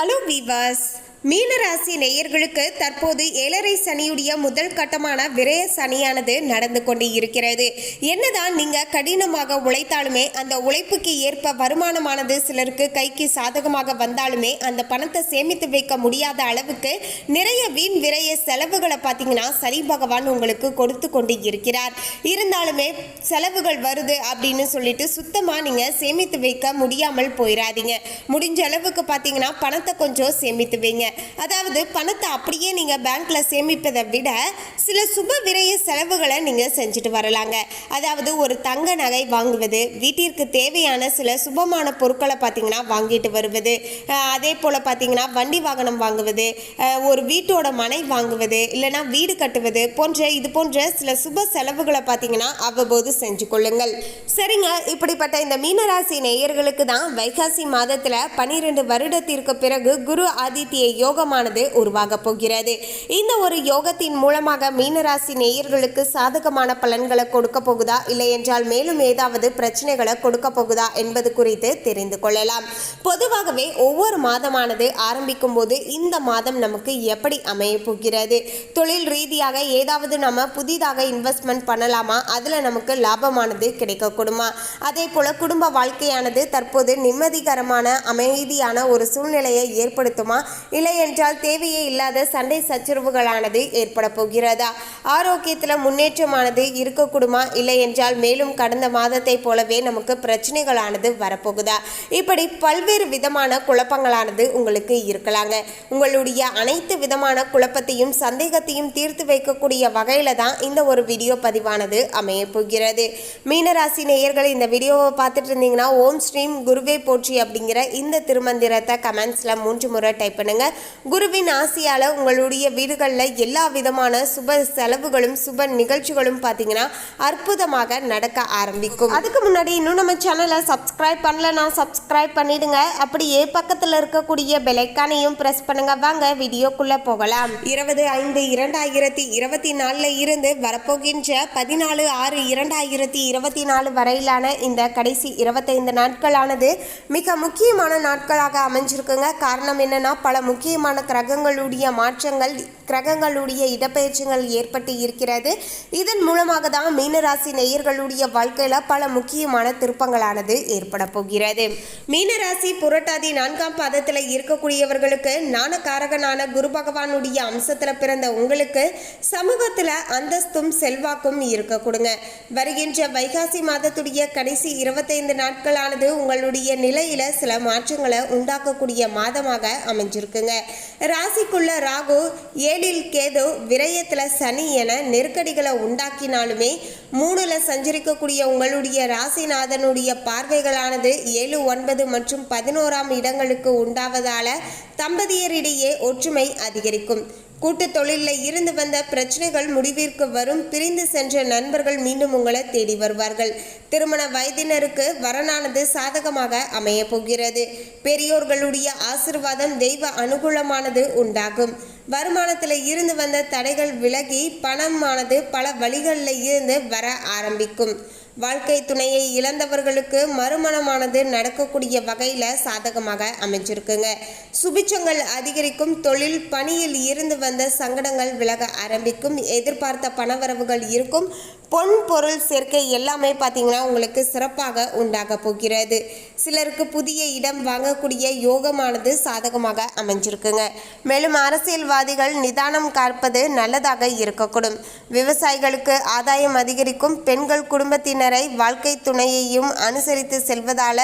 Hello viewers. மீனராசி நேயர்களுக்கு தற்போது ஏழரை சனியுடைய முதல் கட்டமான விரய சனியானது நடந்து கொண்டு இருக்கிறது என்னதான் நீங்க கடினமாக உழைத்தாலுமே அந்த உழைப்புக்கு ஏற்ப வருமானமானது சிலருக்கு கைக்கு சாதகமாக வந்தாலுமே அந்த பணத்தை சேமித்து வைக்க முடியாத அளவுக்கு நிறைய வீண் விரைய செலவுகளை பார்த்தீங்கன்னா சனி பகவான் உங்களுக்கு கொடுத்து கொண்டு இருக்கிறார் இருந்தாலுமே செலவுகள் வருது அப்படின்னு சொல்லிட்டு சுத்தமாக நீங்கள் சேமித்து வைக்க முடியாமல் போயிடாதீங்க முடிஞ்ச அளவுக்கு பார்த்தீங்கன்னா பணத்தை கொஞ்சம் சேமித்து வைங்க. அதாவது பணத்தை அப்படியே நீங்கள் பேங்க்கில் சேமிப்பதை விட சில சுப விரைய செலவுகளை நீங்கள் செஞ்சுட்டு வரலாங்க. அதாவது ஒரு தங்க நகை வாங்குவது வீட்டிற்கு தேவையான சில சுபமான பொருட்களை பார்த்தீங்கன்னா வாங்கிட்டு வருவது அதே போல் பார்த்தீங்கன்னா வண்டி வாகனம் வாங்குவது ஒரு வீட்டோட மனை வாங்குவது இல்லைன்னா வீடு கட்டுவது போன்ற இது போன்ற சில சுப செலவுகளை பார்த்தீங்கன்னா அவ்வப்போது செஞ்சு கொள்ளுங்கள். சரிங்க இப்படிப்பட்ட இந்த மீனராசி நேயர்களுக்கு தான் வைகாசி மாதத்தில் பன்னிரெண்டு வருடத்திற்கு பிறகு குரு ஆதித்ய யோகமானது உருவாக போகிறது. இந்த ஒரு யோகத்தின் மூலமாக மீனராசி நேயர்களுக்கு சாதகமான பலன்களை கொடுக்க போகுதா? இல்லை என்றால் மேலும் ஏதாவது பிரச்சனைகளை கொடுக்க போகுதா? என்பது குறித்து தெரிந்து கொள்ளலாம். பொதுவாகவே ஒவ்வொரு மாதமானது ஆரம்பிக்கும் போது இந்த மாதம் நமக்கு எப்படி அமைய போகிறது? தொழில் ரீதியாக ஏதாவது நம்ம புதிதாக இன்வெஸ்ட்மெண்ட் பண்ணலாமா? அதில் நமக்கு லாபமானது கிடைக்கக்கூடுமா? அதே போல் குடும்ப வாழ்க்கையானது தற்போது நிம்மதிகரமான அமைதியான ஒரு சூழ்நிலையை ஏற்படுத்துமா? இல்லை இல்லை என்றால் தேவையே இல்லாத சண்டை சச்சரவுகளானது ஏற்பட போகிறதா? ஆரோக்கியத்தில் முன்னேற்றமானது இருக்கக்கூடுமா? இல்லை என்றால் மேலும் கடந்த மாதத்தை போலவே நமக்கு பிரச்சனைகளானது வரப்போகுதா? இப்படி பல்வேறு விதமான குழப்பங்களானது உங்களுக்கு இருக்கலாங்க. உங்களுடைய அனைத்து விதமான குழப்பத்தையும் சந்தேகத்தையும் தீர்த்து வைக்கக்கூடிய வகையில தான் இந்த ஒரு வீடியோ பதிவானது அமைய போகிறது. மீனராசி நேயர்கள் இந்த வீடியோவை பார்த்துட்டு இருந்தீங்கன்னா ஓம் ஸ்ரீம் குருவே போற்றி அப்படிங்கிற இந்த திருமந்திரத்தை கமெண்ட்ஸில் மூன்று முறை டைப் பண்ணுங்கள் குருவின் ஆசையால் உங்களுடைய வீடுகளில் எல்லா விதமான சுப செலவுகளும் சுப நிகழ்ச்சிகளும் பார்த்தீங்கன்னா அற்புதமாக நடக்க ஆரம்பிக்கும். அதுக்கு முன்னாடி இன்னும் நம்ம சேனலை சப்ஸ்கிரைப் பண்ணலன்னா சப்ஸ்கிரைப் பண்ணிடுங்க. அப்படியே பக்கத்தில் இருக்கக்கூடிய பெலைக்கானையும் ப்ரெஸ் பண்ணுங்க. வாங்க வீடியோக்குள்ளே போகலாம். இருபது ஐந்து இரண்டாயிரத்தி இருபத்தி நாலில் இருந்து வரப்போகின்ற பதினாலு ஆறு இரண்டாயிரத்தி இருபத்தி நாலு வரையிலான இந்த கடைசி இருபத்தைந்து நாட்களானது மிக முக்கியமான நாட்களாக அமைஞ்சிருக்குங்க. காரணம் என்னன்னா பல முக்கிய முக்கியமான கிரகங்களுடைய மாற்றங்கள் கிரகங்களுடைய இடப்பெயர்ச்சிகள் ஏற்பட்டு இருக்கிறது. இதன் மூலமாக தான் மீனராசி நேயர்களுடைய வாழ்க்கையில் பல முக்கியமான திருப்பங்களானது ஏற்பட போகிறது. மீனராசி புரட்டாதி நான்காம் பாதத்தில் இருக்கக்கூடியவர்களுக்கு ஞானகாரகனான குரு பகவானுடைய அம்சத்தில் பிறந்த உங்களுக்கு சமூகத்தில் அந்தஸ்தும் செல்வாக்கும் இருக்க கொடுங்க. வருகின்ற வைகாசி மாதத்துடைய கடைசி இருபத்தைந்து நாட்களானது உங்களுடைய நிலையில சில மாற்றங்களை உண்டாக்கக்கூடிய மாதமாக அமைஞ்சிருக்குங்க. ராசிக்குள்ள ராகு ஏழில் கேது விரயத்துல சனி என நெருக்கடிகளை உண்டாக்கினாலுமே மூணுல சஞ்சரிக்கக்கூடிய உங்களுடைய ராசிநாதனுடைய பார்வைகளானது ஏழு ஒன்பது மற்றும் பதினோராம் இடங்களுக்கு உண்டாவதால தம்பதியரிடையே ஒற்றுமை அதிகரிக்கும். கூட்டு தொழிலில் இருந்து வந்த பிரச்சனைகள் முடிவிற்கு வரும். பிரிந்து சென்ற நண்பர்கள் மீண்டும் உங்களை தேடி வருவார்கள். திருமண வயதினருக்கு வரனானது சாதகமாக அமைய போகிறது. பெரியோர்களுடைய ஆசிர்வாதம் தெய்வ அனுகூலமானது உண்டாகும். வருமானத்தில் இருந்து வந்த தடைகள் விலகி பணமானது பல வழிகளில் இருந்து வர ஆரம்பிக்கும். வாழ்க்கை துணையை இழந்தவர்களுக்கு மறுமணமானது நடக்கக்கூடிய வகையில் சாதகமாக அமைஞ்சிருக்குங்க. சுபிச்சங்கள் அதிகரிக்கும் தொழில் பணியில் இருந்து வந்த சங்கடங்கள் விலக ஆரம்பிக்கும் எதிர்பார்த்த பணவரவுகள் இருக்கும் பொன் பொருள் சேர்க்கை எல்லாமே பார்த்தீங்கன்னா உங்களுக்கு சிறப்பாக உண்டாக போகிறது. சிலருக்கு புதிய இடம் வாங்கக்கூடிய யோகமானது சாதகமாக அமைஞ்சிருக்குங்க. மேலும் அரசியல்வாதிகள் நிதானம் காப்பது நல்லதாக இருக்கக்கூடும். விவசாயிகளுக்கு ஆதாயம் அதிகரிக்கும் பெண்கள் குடும்பத்தின் குடும்பத்தினரை வாழ்க்கை துணையையும் அனுசரித்து செல்வதால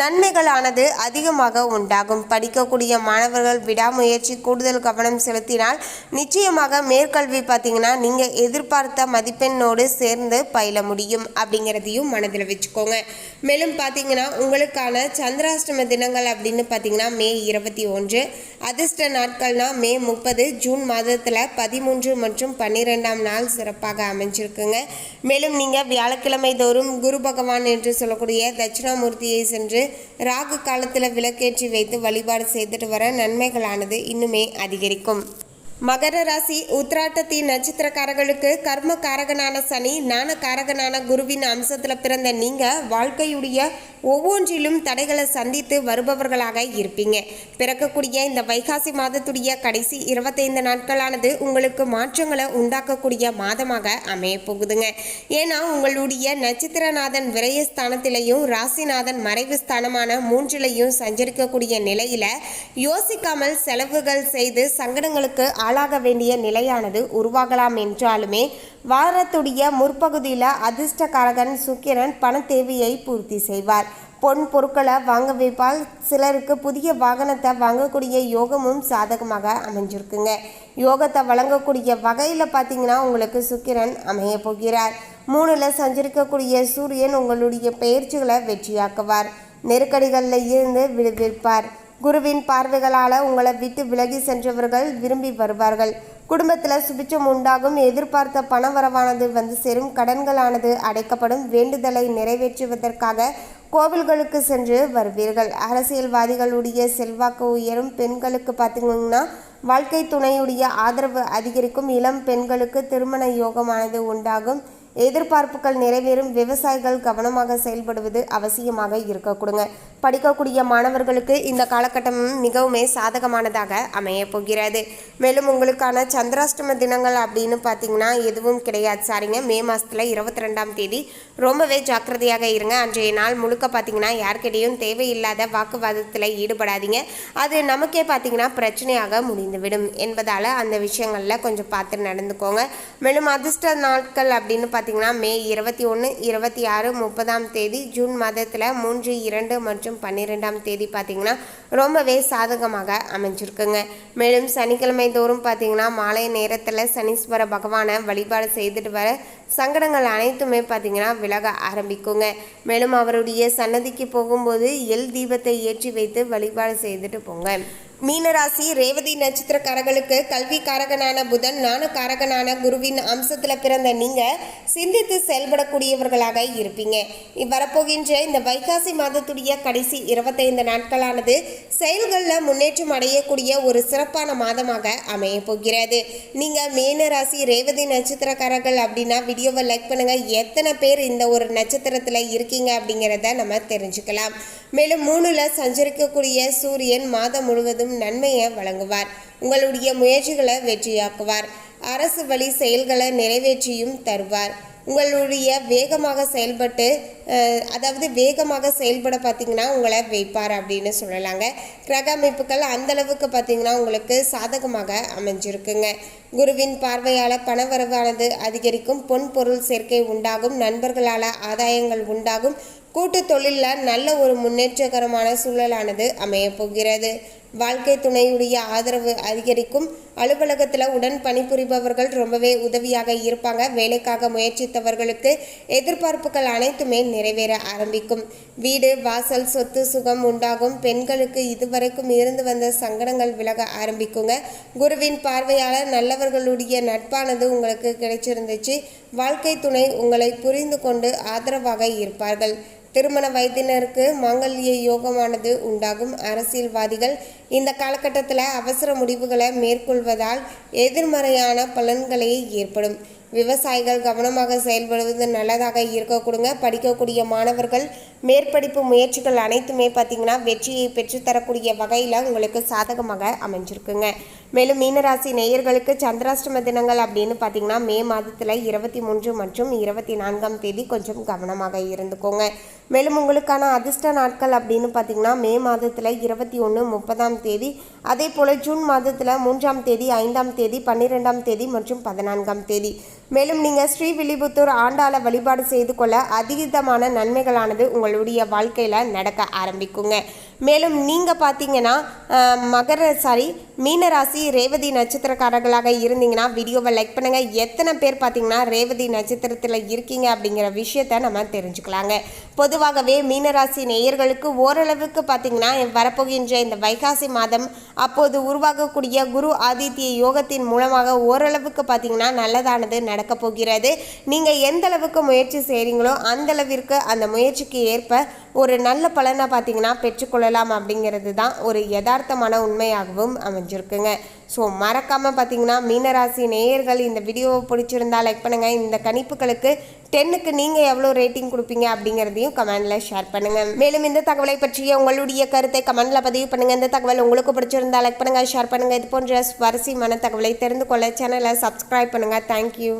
நன்மைகளானது அதிகமாக உண்டாகும். படிக்கக்கூடிய மாணவர்கள் விடாமுயற்சி கூடுதல் கவனம் செலுத்தினால் நிச்சயமாக மேற்கல்வி பார்த்தீங்கன்னா நீங்கள் எதிர்பார்த்த மதிப்பெண்ணோடு சேர்ந்து பயில முடியும் அப்படிங்கிறதையும் மனதில் வச்சுக்கோங்க. மேலும் பார்த்தீங்கன்னா உங்களுக்கான சந்திராஷ்டம தினங்கள் அப்படின்னு பார்த்தீங்கன்னா மே இருபத்தி ஒன்று அதிர்ஷ்ட நாட்கள்னா மே முப்பது ஜூன் மாதத்தில் பதிமூன்று மற்றும் பன்னிரெண்டாம் நாள் சிறப்பாக அமைஞ்சிருக்குங்க. மேலும் நீங்கள் வியாழக்கிழமை தோறும் குரு பகவான் என்று சொல்லக்கூடிய தட்சிணாமூர்த்தியை சென்று ராகு காலத்தில் விளக்கேற்றி வைத்து வழிபாடு செய்துட்டு வர நன்மைகளானது இன்னுமே அதிகரிக்கும். மகர ராசி உத்ராட்டத்தி நட்சத்திரக்காரர்களுக்கு கர்ம காரகனான சனி ஞான காரகனான குருவின் அம்சத்தில் பிறந்த நீங்க வாழ்க்கையுடைய ஒவ்வொன்றிலும் தடைகளை சந்தித்து வருபவர்களாக இருப்பீங்க. பிறக்கக்கூடிய இந்த வைகாசி மாதத்துடைய கடைசி இருபத்தைந்து நாட்களானது உங்களுக்கு மாற்றங்களை உண்டாக்கக்கூடிய மாதமாக அமைய போகுதுங்க. ஏன்னா உங்களுடைய நட்சத்திரநாதன் விரயஸ்தானத்திலையும் ராசிநாதன் மறைவு ஸ்தானமான மூன்றிலையும் சஞ்சரிக்கக்கூடிய நிலையில யோசிக்காமல் செலவுகள் செய்து சங்கடங்களுக்கு ஆளாக வேண்டிய நிலையானது உருவாகலாம் என்றாலுமே வாரத்துடைய முற்பகுதியில் அதிர்ஷ்டகாரகன் சுக்கிரன் பண தேவையை பூர்த்தி செய்வார். பொன் பொருட்களை வாங்க வைப்பால் சிலருக்கு புதிய வாகனத்தை வாங்கக்கூடிய யோகமும் சாதகமாக அமைஞ்சிருக்குங்க. யோகத்தை வழங்கக்கூடிய வகையில் பார்த்தீங்கன்னா உங்களுக்கு சுக்கிரன் அமைய போகிறார். மூணில் சஞ்சரிக்கக்கூடிய சூரியன் உங்களுடைய பயிற்சிகளை வெற்றியாக்குவார். நெருக்கடிகளில் இருந்து விடுவிப்பார். குருவின் பார்வைகளால் உங்களை விட்டு விலகி சென்றவர்கள் விரும்பி வருவார்கள். குடும்பத்தில் சுபிச்சம் உண்டாகும் எதிர்பார்த்த பண வரவானது வந்து சேரும் கடன்களானது அடைக்கப்படும் வேண்டுதலை நிறைவேற்றுவதற்காக கோவில்களுக்கு சென்று வருவீர்கள். அரசியல்வாதிகளுடைய செல்வாக்கு உயரும். பெண்களுக்கு பார்த்தீங்கன்னா வாழ்க்கை துணையுடைய ஆதரவு அதிகரிக்கும். இளம் பெண்களுக்கு திருமண யோகமானது உண்டாகும். எதிர்பார்ப்புகள் நிறைவேறும் விவசாயிகள் கவனமாக செயல்படுவது அவசியமாக இருக்க கொடுங்க. படிக்கக்கூடிய மாணவர்களுக்கு இந்த காலகட்டம் மிகவுமே சாதகமானதாக அமைய போகிறது. மேலும் உங்களுக்கான சந்திராஷ்டம தினங்கள் அப்படின்னு பார்த்தீங்கன்னா எதுவும் கிடையாது சாரிங்க. மே மாதத்தில் இருபத்தி ரெண்டாம் தேதி ரொம்பவே ஜாக்கிரதையாக இருங்க. அன்றைய நாள் முழுக்க பார்த்தீங்கன்னா யார்கிட்டையும் தேவையில்லாத வாக்குவாதத்தில் ஈடுபடாதீங்க. அது நமக்கே பார்த்தீங்கன்னா பிரச்சனையாக முடிந்துவிடும் என்பதால் அந்த விஷயங்களில் கொஞ்சம் பார்த்து நடந்துக்கோங்க. மேலும் அதிர்ஷ்ட நாட்கள் அப்படின்னு பார்த்தீங்கன்னா மே இருபத்தி ஒன்று இருபத்தி ஆறு முப்பதாம் தேதி ஜூன் மாதத்தில் மூன்று இரண்டு மற்றும் பன்னிரெண்டாம் தேதி பார்த்தீங்கன்னா ரொம்பவே சாதகமாக அமைஞ்சிருக்குங்க. மேலும் சனிக்கிழமை தோறும் பார்த்தீங்கன்னா மாலை நேரத்தில் சனீஸ்வர பகவானை வழிபாடு செய்துட்டு வர சங்கடங்கள் அனைத்துமே பார்த்தீங்கன்னா விலக ஆரம்பிக்குங்க. மேலும் அவருடைய சன்னதிக்கு போகும்போது எல் தீபத்தை ஏற்றி வைத்து வழிபாடு செய்துட்டு போங்க. மீனராசி ரேவதி நட்சத்திரக்காரர்களுக்கு கல்வி காரகனான புதன் ஞான காரகனான குருவின் அம்சத்தில் பிறந்த நீங்கள் சிந்தித்து செயல்படக்கூடியவர்களாக இருப்பீங்க. வரப்போகின்ற இந்த வைகாசி மாதத்துடைய கடைசி இருபத்தைந்து நாட்களானது செயல்களில் முன்னேற்றம் அடையக்கூடிய ஒரு சிறப்பான மாதமாக அமைய போகிறது. நீங்கள் மீனராசி ரேவதி நட்சத்திரக்காரர்கள் அப்படின்னா வீடியோவை லைக் பண்ணுங்க. எத்தனை பேர் இந்த ஒரு நட்சத்திரத்தில் இருக்கீங்க அப்படிங்கிறத நம்ம தெரிஞ்சுக்கலாம். மேலும் மூணுல சஞ்சரிக்கக்கூடிய சூரியன் மாதம் முழுவதும் நன்மையை வழங்குவார். உங்களுடைய முயற்சிகளை வெற்றியாக்குவார். அரசு வழி செயல்களை நிறைவேற்றியும் தருவார். உங்களுடைய வேகமாக செயல்பட்டு அதாவது வேகமாக செயல்பட பார்த்தீங்கன்னா உங்களை வைப்பார் அப்படின்னு சொல்லலாங்க. கிரக அமைப்புகள் அந்த அளவுக்கு பார்த்தீங்கன்னா உங்களுக்கு சாதகமாக அமைஞ்சிருக்குங்க. குருவின் பார்வையால் பணவரவானது அதிகரிக்கும் பொன் பொருள் சேர்க்கை உண்டாகும் நண்பர்களால் ஆதாயங்கள் உண்டாகும் கூட்டு தொழிலில் நல்ல ஒரு முன்னேற்றகரமான சூழலானது அமையப் போகிறது வாழ்க்கை துணையுடைய ஆதரவு அதிகரிக்கும். அலுவலகத்தில் உடன் பணிபுரிபவர்கள் ரொம்பவே உதவியாக இருப்பாங்க. வேலைக்காக முயற்சித்தவர்களுக்கு எதிர்பார்ப்புகள் அனைத்துமே நிறைவேற ஆரம்பிக்கும். வீடு வாசல் சொத்து சுகம் உண்டாகும். பெண்களுக்கு இதுவரைக்கும் இருந்து வந்த சங்கடங்கள் விலக ஆரம்பிக்குங்க. குருவின் பார்வையாளர் நல்லவர்களுடைய நட்பானது உங்களுக்கு கிடைச்சிருந்துச்சு. வாழ்க்கை துணை உங்களை புரிந்து கொண்டு ஆதரவாக இருப்பார்கள். திருமண வயதினருக்கு மாங்கல்ய யோகமானது உண்டாகும். அரசியல்வாதிகள் இந்த காலகட்டத்தில் அவசர முடிவுகளை மேற்கொள்வதால் எதிர்மறையான பலன்களே ஏற்படும். விவசாயிகள் கவனமாக செயல்படுவது நல்லதாக இருக்க கொடுங்க. படிக்கக்கூடிய மாணவர்கள் மேற்படிப்பு முயற்சிகள் அனைத்துமே பார்த்திங்கன்னா வெற்றியை பெற்றுத்தரக்கூடிய வகையில் உங்களுக்கு சாதகமாக அமைஞ்சிருக்குங்க. மேலும் மீனராசி நேயர்களுக்கு சந்திராஷ்டம தினங்கள் அப்படின்னு பார்த்தீங்கன்னா மே மாதத்தில் இருபத்தி மூன்று மற்றும் இருபத்தி நான்காம் தேதி கொஞ்சம் கவனமாக இருந்துக்கோங்க. மேலும் உங்களுக்கான அதிர்ஷ்ட நாட்கள் அப்படின்னு பார்த்தீங்கன்னா மே மாதத்தில் இருபத்தி ஒன்று முப்பதாம் தேதி. அதே போல் ஜூன் மாதத்தில் மூன்றாம் தேதி ஐந்தாம் தேதி பன்னிரெண்டாம் தேதி மற்றும் பதினான்காம் தேதி. மேலும் நீங்கள் ஸ்ரீவில்லிபுத்தூர் ஆண்டாள வழிபாடு செய்து கொள்ள அதீதமான நன்மைகளானது உங்களுடைய வாழ்க்கையில் நடக்க ஆரம்பிக்குங்க. மேலும் நீங்கள் பார்த்தீங்கன்னா மகர சாரி மீனராசி ரேவதி நட்சத்திரக்காரர்களாக இருந்தீங்கன்னா வீடியோவை லைக் பண்ணுங்கள் எத்தனை பேர் பார்த்தீங்கன்னா ரேவதி நட்சத்திரத்தில் இருக்கீங்க அப்படிங்கிற விஷயத்த நம்ம தெரிஞ்சுக்கலாங்க. பொது பொதுவாகவே மீனராசி நேயர்களுக்கு ஓரளவுக்கு பார்த்தீங்கன்னா வரப்போகின்ற இந்த வைகாசி மாதம் அப்போது உருவாகக்கூடிய குரு ஆதித்ய யோகத்தின் மூலமாக ஓரளவுக்கு பார்த்தீங்கன்னா நல்லதானது நடக்க போகிறது. நீங்கள் எந்த அளவுக்கு முயற்சி செய்கிறீங்களோ அந்த அளவிற்கு அந்த முயற்சிக்கு ஏற்ப ஒரு நல்ல பலனை பார்த்தீங்கன்னா பெற்றுக்கொள்ளலாம் அப்படிங்கிறது தான் ஒரு யதார்த்தமான உண்மையாகவும் அமைஞ்சிருக்குங்க. ஸோ மறக்காமல் பார்த்தீங்கன்னா மீனராசி நேயர்கள் இந்த வீடியோவை பிடிச்சிருந்தா லைக் பண்ணுங்கள் இந்த கணிப்புகளுக்கு டென்னுக்கு நீங்கள் எவ்வளோ ரேட்டிங் கொடுப்பீங்க அப்படிங்கிறதையும் கமெண்டில் ஷேர் பண்ணுங்கள் மேலும் இந்த தகவலை பற்றிய உங்களுடைய கருத்தை கமெண்டில் பதிவு பண்ணுங்கள் இந்த தகவல் உங்களுக்கு பிடிச்சிருந்தா லைக் பண்ணுங்கள் ஷேர் பண்ணுங்கள் இது போன்ற சுவாரஸ்யமான தகவலை தெரிந்து கொள்ள சேனலை சப்ஸ்கிரைப் பண்ணுங்கள் தேங்க்யூ